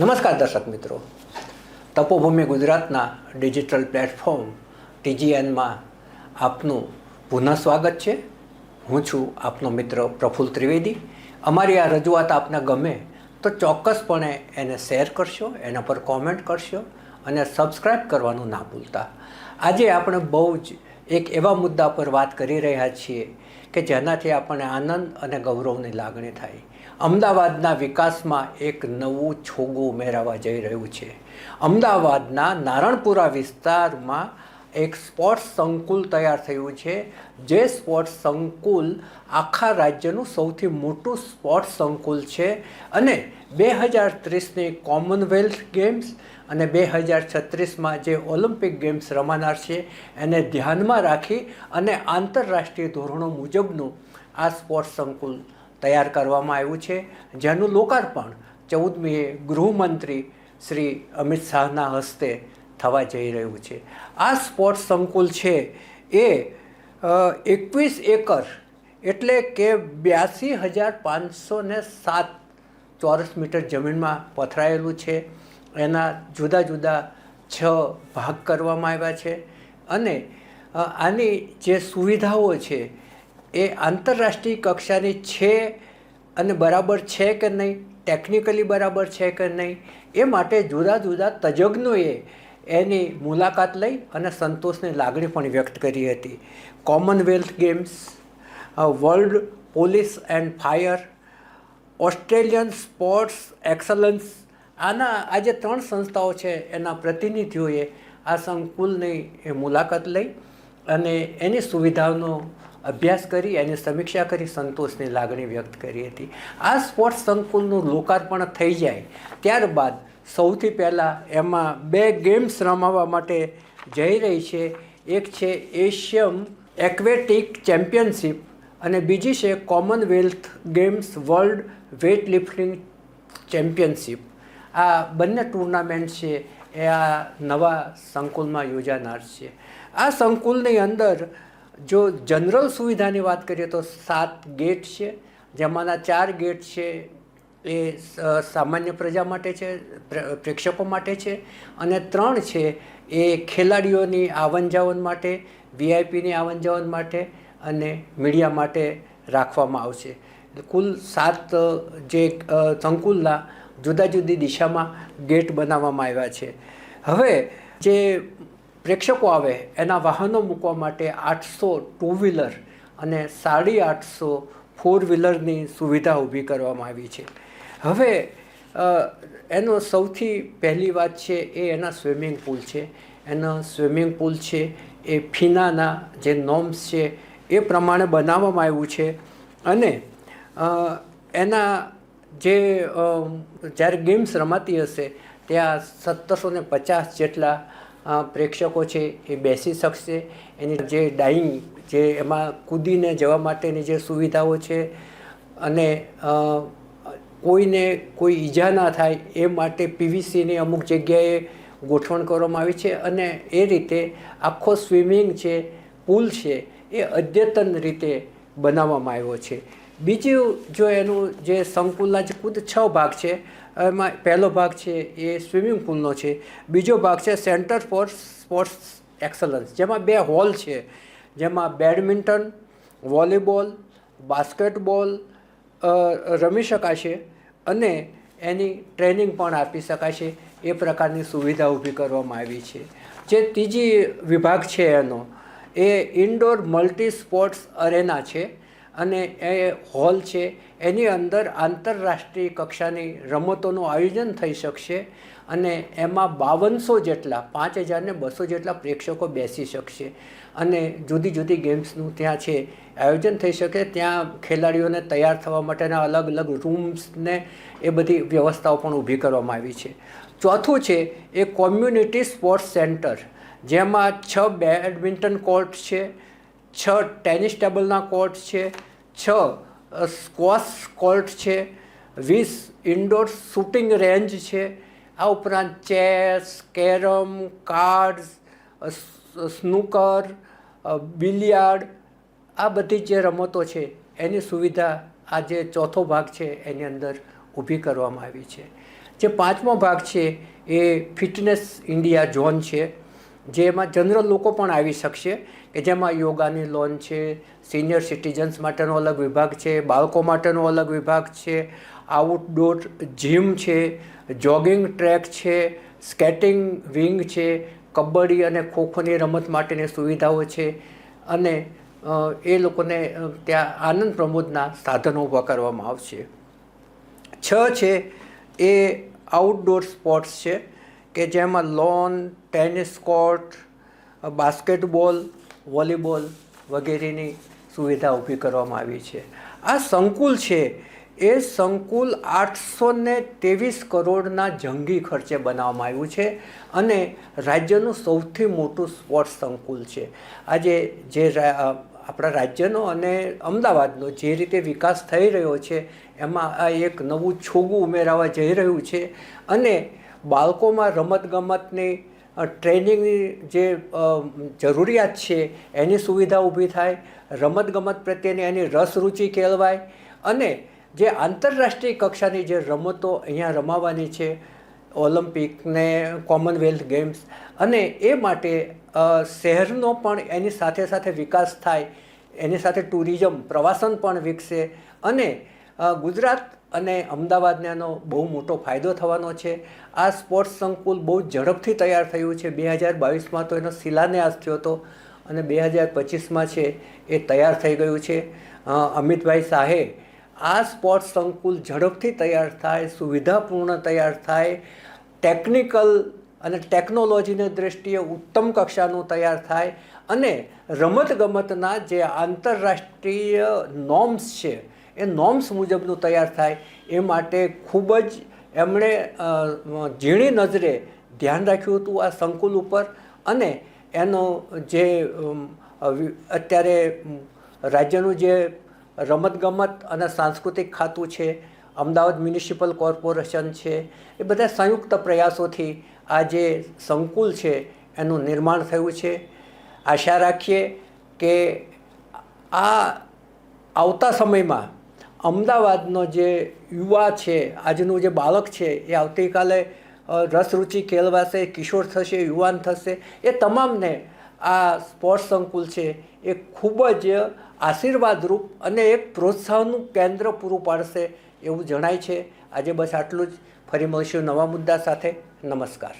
નમસ્કાર દર્શક મિત્રો. તપોભૂમિ ગુજરાતના ડિજિટલ પ્લેટફોર્મ ટીજીએનમાં આપનું પુનઃ સ્વાગત છે. હું છું આપનો મિત્ર પ્રફુલ ત્રિવેદી. અમારી આ રજૂઆત આપને ગમે તો ચોક્કસપણે એને શેર કરશો, એના પર કોમેન્ટ કરશો અને સબસ્ક્રાઈબ કરવાનું ના ભૂલતા. આજે આપણે બહુ જ એક એવા મુદ્દા પર વાત કરી રહ્યા છીએ કે જેનાથી આપણને આનંદ અને ગૌરવની લાગણી થાય. અમદાવાદના વિકાસમાં એક નવું છોગું ઉમેરાવા જઈ રહ્યું છે. અમદાવાદના નારણપુરા વિસ્તારમાં એક સ્પોર્ટ્સ સંકુલ તૈયાર થયું છે. જે સ્પોર્ટ્સ સંકુલ આખા રાજ્યનું સૌથી મોટું સ્પોર્ટ્સ સંકુલ છે અને બે હજાર ત્રીસની કોમનવેલ્થ ગેમ્સ અને બે હજાર છત્રીસમાં જે ઓલિમ્પિક ગેમ્સ રમાનાર છે, એને ધ્યાનમાં રાખી અને આંતરરાષ્ટ્રીય ધોરણો મુજબનું આ સ્પોર્ટ્સ સંકુલ તૈયાર કરવામાં આવ્યું છે. જેનું લોકાર્પણ ચૌદમીએ ગૃહમંત્રી શ્રી અમિત શાહના હસ્તે થવા જઈ રહ્યું છે. આ સ્પોર્ટ્સ સંકુલ છે એ એકવીસ એકર એટલે કે બ્યાસી હજાર પાંચસો ને સાત ચોરસ મીટર જમીનમાં પથરાયેલું છે. એના જુદા જુદા છ ભાગ કરવામાં આવ્યા છે. અને આની જે સુવિધાઓ છે એ આંતરરાષ્ટ્રીય કક્ષાની છે અને બરાબર છે કે નહીં? ટેકનિકલી બરાબર છે કે નહીં? એ માટે જુદા જુદા તજજ્ઞોએ એની મુલાકાત લઈ અને સંતોષની લાગણી પણ વ્યક્ત કરી હતી. Commonwealth Games World Police and Fire Australian sports excellence આના આ જે ત્રણ સંસ્થાઓ છે એના પ્રતિનિધિઓએ આ સંકુલની એ મુલાકાત લઈ અને એની સુવિધાઓનો અભ્યાસ કરી એની સમીક્ષા કરી, સંતોષની લાગણી વ્યક્ત કરી હતી. આ સ્પોર્ટ્સ સંકુલનું લોકાર્પણ થઈ જાય ત્યારબાદ સૌથી પહેલાં એમાં બે ગેમ્સ રમાવા માટે જઈ રહી છે. એક છે એશિયમ એક્વેટિક ચેમ્પિયનશિપ અને બીજી છે Commonwealth Games World weightlifting championship. આ બંને ટુર્નામેન્ટ છે એ આ નવા સંકુલમાં યોજાનાર છે. આ સંકુલની અંદર જો જનરલ સુવિધાની વાત કરીએ તો સાત ગેટ છે, જેમાંના ચાર ગેટ છે એ સામાન્ય પ્રજા માટે છે, પ્રે- પ્રેક્ષકો માટે છે અને ત્રણ છે એ ખેલાડીઓની આવન જાવન માટે, વીઆઈપીની આવન જાવન માટે અને મીડિયા માટે રાખવામાં આવશે. કુલ સાત, જે સંકુલના જુદા જુદી દિશામાં ગેટ બનાવવામાં આવ્યા છે. હવે જે પ્રેક્ષકો આવે, એના વાહનો મૂકવા માટે આઠસો ટુ વ્હીલર અને સાડી આઠસો ફોર વ્હીલરની સુવિધા ઊભી કરવામાં આવી છે. હવે એનો સૌથી પહેલી વાત છે એ એના સ્વિમિંગ પુલ છે. એનો સ્વિમિંગ પુલ છે એ ફીનાના જે નોર્મ્સ છે એ પ્રમાણે બનાવવામાં આવ્યું છે. અને એના જે જ્યારે ગેમ્સ રમાતી હશે, ત્યાં સત્તરસો ને પચાસ જેટલા પ્રેક્ષકો છે એ બેસી શકશે. એની જે ડાઈંગ જે એમાં કૂદીને જવા માટેની જે સુવિધાઓ છે અને કોઈને કોઈ ઈજા ના થાય એ માટે પીવીસીની અમુક જગ્યાએ ગોઠવણ કરવામાં આવી છે અને એ રીતે આખો સ્વિમિંગ છે પુલ છે એ અદ્યતન રીતે બનાવવામાં આવ્યો છે. બીજું જો એનું જે સંકુલના જે કુદ છ ભાગ છે, એમાં પહેલો ભાગ છે એ સ્વિમિંગ પુલનો છે. બીજો ભાગ છે સેન્ટર ફોર સ્પોર્ટ્સ એક્સલન્સ, જેમાં બે હોલ છે. જેમાં બેડમિન્ટન, વોલીબોલ, બાસ્કેટબોલ રમી શકાશે અને એની ટ્રેનિંગ પણ આપી શકાશે. એ પ્રકારની સુવિધા ઊભી કરવામાં આવી છે. જે ત્રીજી વિભાગ છે એનો, એ ઇન્ડોર મલ્ટી સ્પોર્ટ્સ અરેના છે. અને એ હોલ છે, એની અંદર આંતરરાષ્ટ્રીય કક્ષાની રમતોનું આયોજન થઈ શકશે અને એમાં બાવનસો જેટલા, પાંચ હજારને બસો જેટલા પ્રેક્ષકો બેસી શકશે. અને જુદી જુદી ગેમ્સનું ત્યાં છે, આયોજન થઈ શકે. ત્યાં ખેલાડીઓને તૈયાર થવા માટેના અલગ અલગ રૂમ્સને એ બધી વ્યવસ્થાઓ પણ ઊભી કરવામાં આવી છે. ચોથું છે, એ કોમ્યુનિટી સ્પોર્ટ્સ સેન્ટર, જેમાં છ બેડમિન્ટન કોર્ટ છે, છ ટેનિસ ટેબલના કોર્ટ છે છ સ્ક્વોશ કોર્ટ છે, વીસ ઇન્ડોર શૂટિંગ રેન્જ છે. આ ઉપરાંત chess carrom cards snooker billiards, આ બધી જે રમતો છે, એની સુવિધા આ જે ચોથો ભાગ છે, એની અંદર ઊભી કરવામાં આવી છે. જે પાંચમો ભાગ છે, એ ફિટનેસ ઇન્ડિયા ઝોન છે. જેમાં જનરલ લોકો પણ આવી શકશે, કે જેમાં યોગાની લોન છે સિનિયર સિટીઝન્સ માટેનો અલગ વિભાગ છે, બાળકો માટેનો અલગ વિભાગ છે આઉટડોર જીમ છે જોગિંગ ટ્રેક છે સ્કેટિંગ વિંગ છે, કબડ્ડી અને ખોખોની રમત માટેની સુવિધાઓ છે. અને એ લોકોને ત્યાં આનંદ પ્રમોદના સાધનો ઊભા કરવામાં આવશે. છ છે એ આઉટડોર સ્પોર્ટ્સ છે. કે જેમાં lawn, tennis court, basketball, volleyball વગેરેની સુવિધા ઊભી કરવામાં આવી છે. આ સંકુલ છે, એ સંકુલ આઠસો ને ત્રેવીસ કરોડના જંગી ખર્ચે બનાવવામાં આવ્યું છે અને રાજ્યનું સૌથી મોટું સ્પોર્ટ્સ સંકુલ છે. આજે જે આપણા રાજ્યનો અને અમદાવાદનો જે રીતે વિકાસ થઈ રહ્યો છે, એમાં આ એક નવું છોગું ઉમેરાવા જઈ રહ્યું છે અને બાળકોમાં રમતગમતની ટ્રેનિંગની જે જરૂરિયાત છે, એની સુવિધા ઊભી થાય, રમતગમત પ્રત્યેની એની રસ રુચિ કેળવાય અને જે આંતરરાષ્ટ્રીય કક્ષાની જે રમતો અહીંયા રમાવાની છે ઓલિમ્પિક ને કોમનવેલ્થ ગેમ્સ અને એ માટે શહેરનો પણ એની સાથે સાથે વિકાસ થાય, એની સાથે ટુરિઝમ, પ્રવાસન પણ વિકસે અને ગુજરાત અને અમદાવાદને આનો બહુ મોટો ફાયદો થવાનો છે. આ સ્પોર્ટ્સ સંકુલ બહુ ઝડપથી તૈયાર થયું છે. બે હજાર બાવીસમાં તો એનો શિલાન્યાસ થયો હતો અને બે હજાર પચીસમાં છે એ તૈયાર થઈ ગયું છે. અમિતભાઈ શાહે આ સ્પોર્ટ્સ સંકુલ ઝડપથી તૈયાર થાય, સુવિધાપૂર્ણ તૈયાર થાય, ટેકનિકલ અને ટેકનોલોજીની દૃષ્ટિએ ઉત્તમ કક્ષાનું તૈયાર થાય અને રમતગમતના જે આંતરરાષ્ટ્રીય નોર્મ્સ છે એ નોર્મ્સ મુજબનું તૈયાર થાય. એ માટે ખૂબ જ એમણે ઝીણી નજરે ધ્યાન રાખ્યું હતું આ સંકુલ ઉપર. અને એનો જે અત્યારે રાજ્યનું જે રમતગમત અને સાંસ્કૃતિક ખાતું છે, અમદાવાદ મ્યુનિસિપલ કોર્પોરેશન છે, એ બધા સંયુક્ત પ્રયાસોથી આ જે સંકુલ છે, એનું નિર્માણ થયું છે. આશા રાખીએ કે આ આવતા સમયમાં અમદાવાદનો જે યુવા છે, આજનું જે બાળક છે, એ આવતીકાલે રસરૂચિ ખેલવાશે કિશોર થશે, યુવાન થશે, એ તમામને આ સ્પોર્ટ્સ સંકુલ છે, એ ખૂબ જ આશીર્વાદરૂપ અને એક પ્રોત્સાહનનું કેન્દ્ર પૂરું પાડશે એવું જણાય છે. આજે બસ આટલું જ. ફરી મળીશું નવા મુદ્દા સાથે. નમસ્કાર.